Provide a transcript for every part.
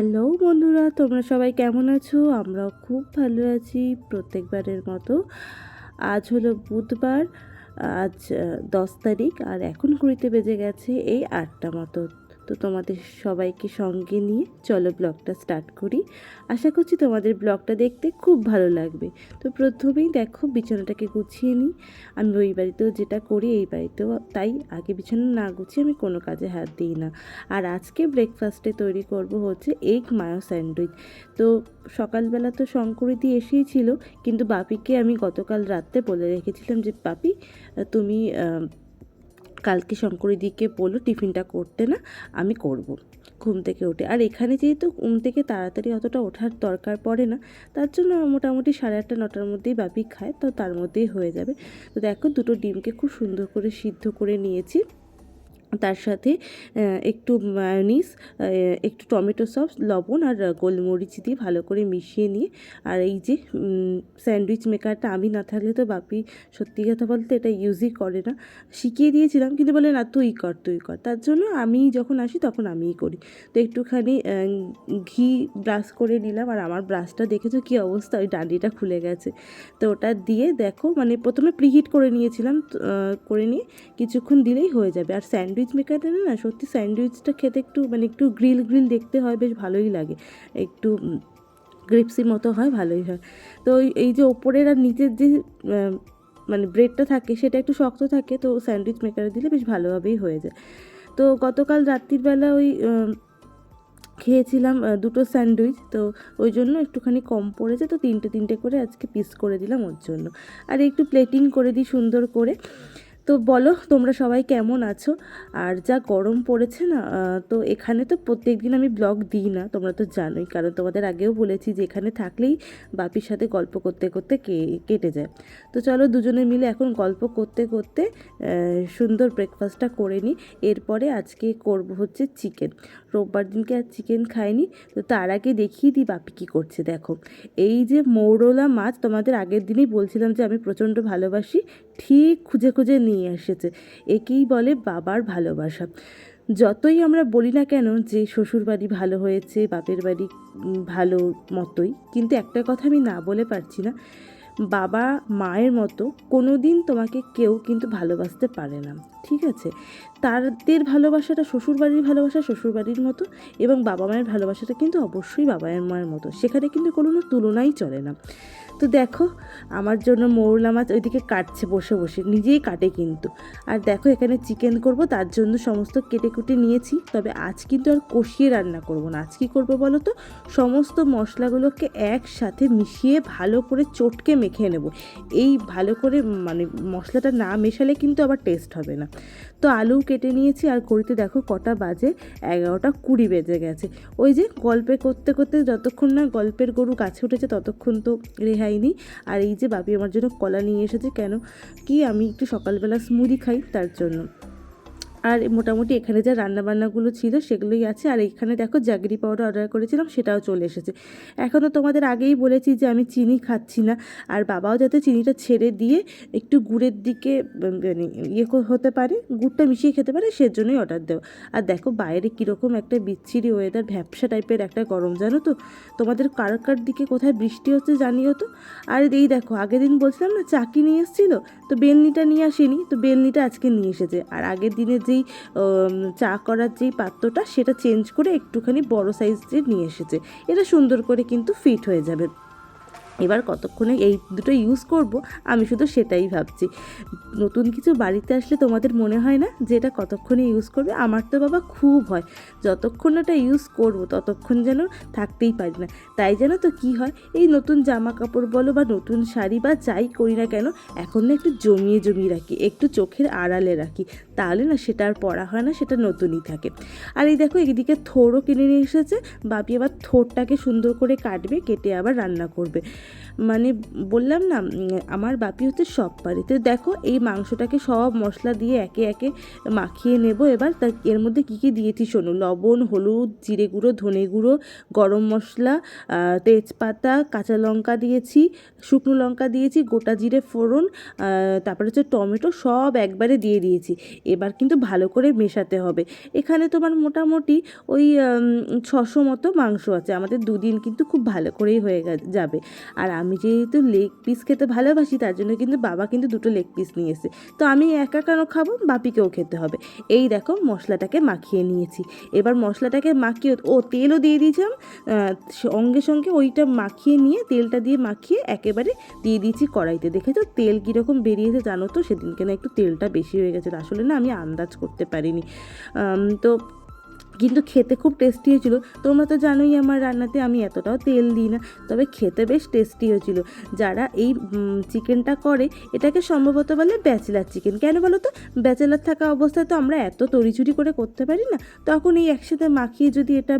Hello বন্ধুরা, তোমরা সবাই কেমন আছো? আমরাও খুব ভালো আছি প্রত্যেকবারের মতো। আজ হলো বুধবার, আজ দশ তারিখ, আর এখন কুড়িতে বেজে গেছে এই আটটা মতো। তো তোমাদের সবাইকে সঙ্গে নিয়ে চলো ব্লগটা স্টার্ট করি। আশা করছি তোমাদের ব্লগটা দেখতে খুব ভালো লাগবে। তো প্রথমেই দেখো বিছানাটাকে গুছিয়ে নিই। আমি ওই বাড়িতেও যেটা করি এই বাড়িতেও তাই। আগে বিছানা না গুছিয়ে আমি কোনো কাজে হাত দিই না। আর আজকে ব্রেকফাস্টে তৈরি করব হচ্ছে এগ মায়ো স্যান্ডউইচ তো সকালবেলা তো শঙ্করিতি এসেই ছিল, কিন্তু বাপিকে আমি গতকাল রাত্রে বলে রেখেছিলাম যে, বাপি, তুমি কালকে শঙ্করীদিকে বলল, টিফিনটা করতে না, আমি করব। ঘুম থেকে উঠে। আর এখানে যেহেতু ঘুম থেকে তাড়াতাড়ি অতটা ওঠার দরকার পড়ে না, তার জন্য মোটামুটি সাড়ে আটটা, নটার মধ্যেই বাপি খায়, তো তার মধ্যেই হয়ে যাবে। তো দেখো, দুটো ডিমকে খুব সুন্দর করে সিদ্ধ করে নিয়েছি। তার সাথে একটু মায়োনিস একটু টমেটো সস লবণ আর গোলমরিচ দিয়ে ভালো করে মিশিয়ে নিয়ে, আর এই যে স্যান্ডউইচ মেকারটা আমি না থাকলে তো বাপি সত্যি কথা বলতে এটা ইউজই করে না। শিখিয়ে দিয়েছিলাম, কিন্তু বলে, না, তুই কর তুই কর। তার জন্য আমি যখন আসি তখন আমিই করি। তো একটুখানি ঘি ব্রাশ করে নিলাম, আর আমার ব্রাশটা দেখেছ কী অবস্থা? ওই ডান্ডিটা খুলে গেছে। তো ওটা দিয়ে দেখো মানে প্রথমে প্রিহিট করে নিয়েছিলাম করে নিয়ে কিছুক্ষণ দিলেই হয়ে যাবে। আর স্যান্ডউইচ মেকারটা না সত্যি স্যান্ডউইচটা খেতে একটু মানে একটু গ্রিল গ্রিল দেখতে হয়, বেশ ভালোই লাগে। একটু গ্রিপসি মতো হয়, ভালোই হয়। তো এই যে ওপরের আর নিচের যে মানে ব্রেডটা থাকে, সেটা একটু শক্ত থাকে, তো স্যান্ডউইচ মেকারে দিলে বেশ ভালোভাবেই হয়ে যায়। তো গতকাল রাত্রির বেলা ওই খেয়েছিলাম দুটো স্যান্ডউইচ তো ওই জন্য একটুখানি কম পড়েছে, তো তিনটে তিনটে করে আজকে পিস করে দিলাম ওর জন্য। আর একটু প্লেটিং করে দিই সুন্দর করে। তো বলো, তোমরা সবাই কেমন আছো? আর যা গরম পড়েছে না তো এখানে তো প্রত্যেক দিন আমি ব্লগ দিই না, তোমরা তো জানোই। কারণ তোমাদের আগেও বলেছি যে এখানে থাকলেই বাপির সাথে গল্প করতে করতে কেটে যায়। তো চলো দুজনে মিলে এখন গল্প করতে করতে সুন্দর ব্রেকফাস্টটা করে নিই। এরপরে আজকে করব হচ্ছে চিকেন রোববার দিনকে আর চিকেন খাইনি, তো তার আগে দেখিয়ে দিই বাপি কী করছে, দেখো। এই যে মৌরলা মাছ, তোমাদের আগের দিনই বলছিলাম যে আমি প্রচণ্ড ভালোবাসি ঠিক খুঁজে খুঁজে নিয়ে এসেছে। একেই বলে বাবার ভালোবাসা। যতই আমরা বলি না কেন যে শ্বশুর বাড়ি ভালো হয়েছে, বাপের বাড়ি ভালো মতোই, কিন্তু একটা কথা আমি না বলে পারছি না, বাবা মায়ের মতো কোনো দিন তোমাকে কেউ কিন্তু ভালোবাসতে পারে না, ঠিক আছে? তাদের ভালোবাসাটা শ্বশুরবাড়ির ভালোবাসা, শ্বশুরবাড়ির মতো, এবং বাবা মায়ের ভালোবাসাটা কিন্তু অবশ্যই বাবা মায়ের মতো। সেখানে কিন্তু কোনো তুলনাই চলে না। তো দেখো, আমার জন্য মৌরলা মাছ ওইদিকে কাটছে বসে বসে, নিজেই কাটে কিন্তু। আর দেখো, এখানে চিকেন করব, তার জন্য সমস্ত কেটে কুটে নিয়েছি, তবে আজ কিন্তু আর কষিয়ে রান্না করব না। আজ কী করব বলো তো? সমস্ত মশলাগুলোকে একসাথে মিশিয়ে ভালো করে চটকে মেখে নেব। এই ভালো করে মানে মশলাটা না মেশালে কিন্তু আবার টেস্ট হবে না। তো আলু কেটে নিয়েছি, আর ঘড়িতে দেখো কটা বাজে, এগারোটা কুড়ি বেজে গেছে। ওই যে গল্পে করতে করতে যতক্ষণ না গল্পের গরু গাছে উঠেছে, ততক্ষণ তো রেহাই নেই আর এই যে বাপি আমার জন্য কলা নিয়ে এসেছে, কেন? কি আমি একটু সকালবেলা স্মুদি খাই তার জন্য। আর মোটামুটি এখানে যা রান্নাবান্নাগুলো ছিল সেগুলোই আছে। আর এখানে দেখো জাগরি পাউডার অর্ডার করেছিলাম, সেটাও চলে এসেছে। এখনও তোমাদের আগেই বলেছি যে আমি চিনি খাচ্ছি না। আর বাবাও যাতে চিনিটা ছেড়ে দিয়ে একটু গুড়ের দিকে মানে ইয়ে হতে পারে, গুড়টা মিশিয়ে খেতে পারে, সেজন্যই অর্ডার দেওয়া। আর দেখো বাইরে কীরকম একটা বিচ্ছিরি ওয়েদার ভ্যাপসা টাইপের একটা গরম, জানো তো? তোমাদের কার কার দিকে কোথায় বৃষ্টি হচ্ছে জানিও তো? আর এই দেখো, আগের দিন বলছিলাম না, চাকি নিয়ে এসেছিল, তো বেলনিটা নিয়ে আসেনি, তো বেলনিটা আজকে নিয়ে এসেছে। আর আগের দিনে যেই চা করার যেই পাত্রটা, সেটা চেঞ্জ করে একটুখানি বড় সাইজের নিয়ে এসেছে। এটা সুন্দর করে কিন্তু ফিট হয়ে যাবে। এবার কতক্ষণে এই দুটো ইউজ করব, আমি শুধু সেটাই ভাবছি। নতুন কিছু বাড়িতে আসলে তোমাদের মনে হয় না যে এটা কতক্ষণে ইউজ করবে? আমার তো বাবা খুব হয়। যতক্ষণ এটা ইউজ করব, ততক্ষণ যেন থাকতেই পারি না। তাই যেন তো কি হয়? এই নতুন জামা কাপড় বলো বা নতুন শাড়ি বা যাই করি না কেন, এখন না একটু জমিয়ে জমিয়ে রাখি, একটু চোখের আড়ালে রাখি। তাহলে না সেটা আর পড়া হয় না, সেটা নতুনই থাকে। আর এই দেখো এদিকে থোড়ও কিনে নিয়ে এসেছে, বাপি আবার থোরটাকে সুন্দর করে কাটবে, কেটে আবার রান্না করবে। মানে বললাম না আমার বাপি হচ্ছে সব পারে। তো দেখো, এই মাংসটাকে সব মশলা দিয়ে একে একে মাখিয়ে নেব। এবার তা এর মধ্যে কী কী দিয়েছি শোনো? লবণ, হলুদ, জিরে গুঁড়ো, ধনে গুঁড়ো, গরম মশলা তেজপাতা, কাঁচা লঙ্কা দিয়েছি, শুকনো লঙ্কা দিয়েছি, গোটা জিরে ফোড়ন তারপরে হচ্ছে টমেটো, সব একবারে দিয়ে দিয়েছি। এবার কিন্তু ভালো করে মেশাতে হবে। এখানে তোমার মোটামুটি ওই ছশো মতো মাংস আছে। আমাদের দুদিন কিন্তু খুব ভালো করেই হয়ে যাবে। আর আমি যেহেতু লেগ পিস খেতে ভালোবাসি, তার জন্য কিন্তু বাবা কিন্তু দুটো লেগ পিস নিয়ে তো আমি একা কেন খাব? বাপিকেও খেতে হবে। এই দেখো মশলাটাকে মাখিয়ে নিয়েছি। এবার মশলাটাকে মাখিয়ে ও তেলও দিয়ে দিয়েছিলাম। সঙ্গে সঙ্গে ওইটা মাখিয়ে নিয়ে তেলটা দিয়ে মাখিয়ে একেবারে দিয়ে দিয়েছি কড়াইতে। দেখেছ তেল কীরকম বেরিয়েছে জানো তো? সেদিনকে না একটু তেলটা বেশি হয়ে গেছে আসলে না আমি আন্দাজ করতে পারিনি। তো কিন্তু খেতে খুব টেস্টি হয়েছিল। তোমরা তো জানোই আমার রান্নাতে আমি এতটাও তেল দিই না, তবে খেতে বেশ টেস্টি হয়েছিল। যারা এই চিকেনটা করে, এটাকে সম্ভবত বলে ব্যাচেলার চিকেন কেন বলো তো? ব্যাচেলার থাকা অবস্থায় তো আমরা এত তড়িচুরি করে করতে পারি না। তখন এই একসাথে মাখিয়ে যদি এটা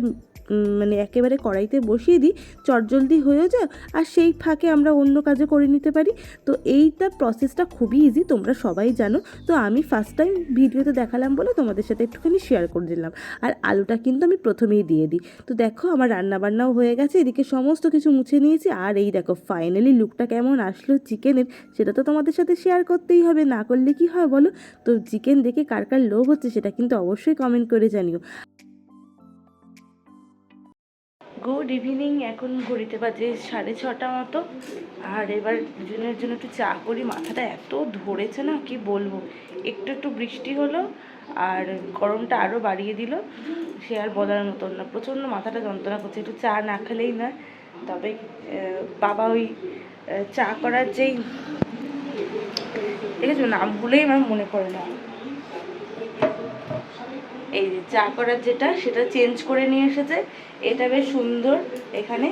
মানে একেবারে কড়াইতে বসিয়ে দিই, চটজলদি হয়েও যায় আর সেই ফাঁকে আমরা অন্য কাজও করে নিতে পারি। তো এইটা প্রসেসটা খুবই ইজি তোমরা সবাই জানো। তো আমি ফার্স্ট টাইম ভিডিওতে দেখালাম বলে তোমাদের সাথে একটুখানি শেয়ার করে দিলাম। আর আলুটা কিন্তু আমি প্রথমেই দিয়ে দিই। তো দেখো আমার রান্না বান্নাও হয়ে গেছে, এদিকে সমস্ত কিছু মুছে নিয়েছি। আর এই দেখো ফাইনালি লুকটা কেমন আসলো চিকেনের, সেটা তো তোমাদের সাথে শেয়ার করতেই হবে, না করলে কি হয় বলো? তো চিকেন দেখে কার কার লোভ হচ্ছে সেটা কিন্তু অবশ্যই কমেন্ট করে জানিও। গুড ইভিনিং, এখন ঘড়িতে বাজে সাড়ে ছটা মতো। আর এবার দুজনের জন্য একটু চা করি। মাথাটা এত ধরেছে না, কি বলব? একটু একটু বৃষ্টি হলো, আর গরমটা আরও বাড়িয়ে দিল। সে আর বলার মতন না। প্রচণ্ড মাথাটা যন্ত্রণা করছে। একটু চা না খেলেই নয়। তবে বাবা ওই চা করার যেই, দেখেছ? ভুলেই আমার মনে পড়ে না। এই যে চা করার যেটা, সেটা চেঞ্জ করে নিয়ে এসেছে। এটা বেশ সুন্দর। এখানে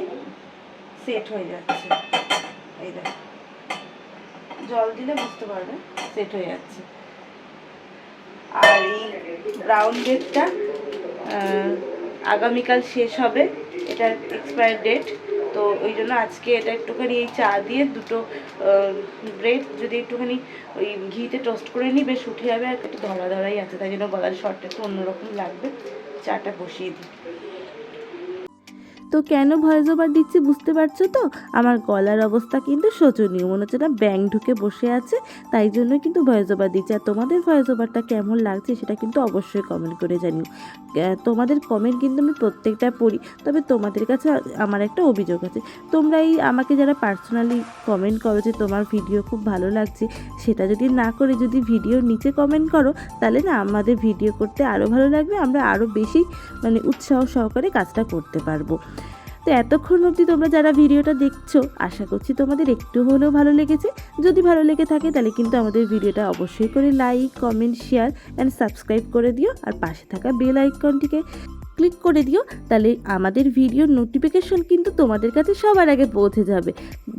সেট হয়ে যাচ্ছে। এই দেখো। জল দিলে বুঝতে পারবে সেট হয়ে যাচ্ছে। আর এই ব্রাউন ডেটটা আগামীকাল শেষ হবে। এটার এক্সপায়ার ডেট তো ওই জন্য আজকে এটা একটুখানি এই চা দিয়ে দুটো ব্রেড যদি একটুখানি ওই ঘিতে টোস্ট করে নিই, বেশ উঠে যাবে আর একটু ধরা ধরাই আছে, তাই জন্য গলার শর্টটা একটু অন্যরকম লাগবে। চাটা বসিয়ে দিই। তো কেন ভয়েস ওভার দিচ্ছি বুঝতে পারছ তো? আমার গলার অবস্থা কিন্তু শোচনীয়, মনে হচ্ছে না ব্যাং ঢুকে বসে আছে, তাই জন্য কিন্তু ভয়েস ওভার দিচ্ছি। আর তোমাদের ভয়েস ওভারটা কেমন লাগছে সেটা কিন্তু অবশ্যই কমেন্ট করে জানিও। তোমাদের কমেন্ট কিন্তু আমি প্রত্যেকটা পড়ি, তবে তোমাদের কাছে আমার একটা অভিযোগ আছে। তোমরা এই আমাকে যারা পার্সোনালি কমেন্ট করো যে তোমার ভিডিও খুব ভালো লাগছে, সেটা যদি না করে যদি ভিডিওর নিচে কমেন্ট করো, তাহলে না আমাদের ভিডিও করতে আরও ভালো লাগবে, আমরা আরও বেশি মানে উৎসাহ সহকারে কাজটা করতে পারব। তো এতক্ষণ অবধি তোমরা যারা ভিডিওটা দেখছ, আশা করছি তোমাদের একটু হলেও ভালো লেগেছে। যদি ভালো লেগে থাকে, তাহলে কিন্তু আমাদের ভিডিওটা অবশ্যই করে like comment share and subscribe করে দিও। আর পাশে থাকা বেল আইকনটিকে ক্লিক করে দিও, তাহলে আমাদের ভিডিওর নোটিফিকেশন কিন্তু তোমাদের কাছে সবার আগে পৌঁছে যাবে।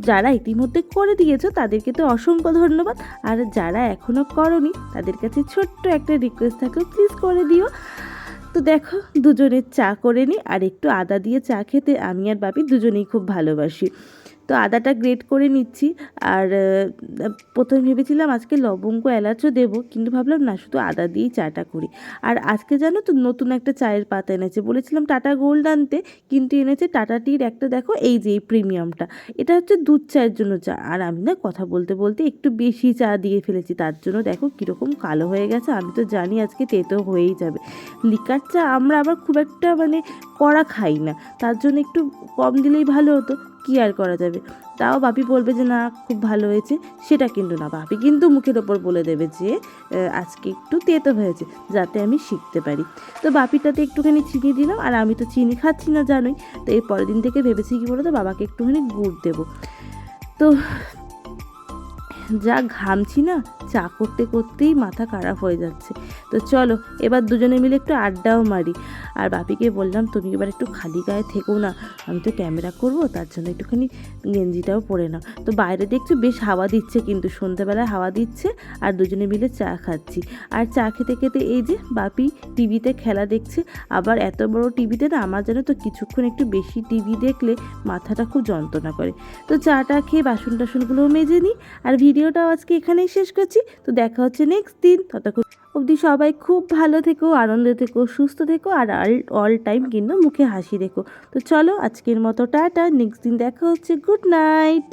যারা ইতিমধ্যে করে দিয়েছ, তাদেরকে তো অসংখ্য ধন্যবাদ। আর যারা এখনও করনি, তাদের কাছে ছোট্ট একটা রিকোয়েস্ট থাকলে প্লিজ করে দিও। তো দেখো দুজনের চা করে নিই আর একটু আদা দিয়ে চা খেতে আমি আর বাপি দুজনেই খুব ভালোবাসি। তো আদাটা গ্রেট করে নিচ্ছি। আর প্রথমে ভেবেছিলাম আজকে লবঙ্গ, এলাচও দেবো, কিন্তু ভাবলাম না, শুধু আদা দিয়েই চাটা করি। আর আজকে জানো তো নতুন একটা চায়ের পাতা এনেছে। বলেছিলাম টাটা গোল্ড আনতে, কিন্তু এনেছে টাটা টির একটা, দেখো, এই যে এই প্রিমিয়ামটা। এটা হচ্ছে দুধ চায়ের জন্য চা। আর আমি না কথা বলতে বলতে একটু বেশি চা দিয়ে ফেলেছি। তার জন্য দেখো কীরকম কালো হয়ে গেছে। আমি তো জানি আজকে তেতো হয়েই যাবে। লিকার চা আমরা আবার খুব একটা মানে কড়া খাই না। তার জন্য একটু কম দিলেই ভালো হতো। কী আর করা যাবে? তাও বাপি বলবে যে, না, খুব ভালো হয়েছে। সেটা কিন্তু না। বাপি কিন্তু মুখের ওপর বলে দেবে যে আজকে একটু তেতো হয়েছে, যাতে আমি শিখতে পারি। তো বাপিটাতে একটুখানি চিনি দিলাম, আর আমি তো চিনি খাচ্ছি না, জানোই। তো এই পরের দিন থেকে ভেবেছি কি বলো তো বাবাকে একটুখানি গুড় দেবো। তো যা ঘামছি না, চা করতে করতেই মাথা খারাপ হয়ে যাচ্ছে। তো চলো, এবার দুজনে মিলে একটু আড্ডাও মারি। আর বাপিকে বললাম, তুমি এবার একটু খালি গায়ে থেকো না, আমি তো ক্যামেরা করব, তার জন্য একটুখানি গেঞ্জিটাও পরে নাও। তো বাইরে দেখছি বেশ হাওয়া দিচ্ছে কিন্তু, সন্ধ্যাবেলায় হাওয়া দিচ্ছে, আর দুজনে মিলে চা খাচ্ছি। আর চা খেতে খেতে এই যে বাপি টিভিতে খেলা দেখছে, আবার এত বড় টিভিতে না, আমার যেন তো কিছুক্ষণ একটু বেশি টিভি দেখলে মাথাটা খুব যন্ত্রণা করে। তো চাটা খেয়ে বাসন টাসনগুলোও মেজে নিই, আর ভিডিওটাও আজকে এখানেই শেষ করছি। তো দেখা হচ্ছে নেক্সট দিন। ততক্ষণ অবধি সবাই খুব ভালো থেকো, আনন্দ থেকো, সুস্থ থেকো আর অল টাইম কিন্তু মুখে হাসি দেখো তো চলো আজকের মতো টাটা নেক্সট দিন দেখা হচ্ছে গুড নাইট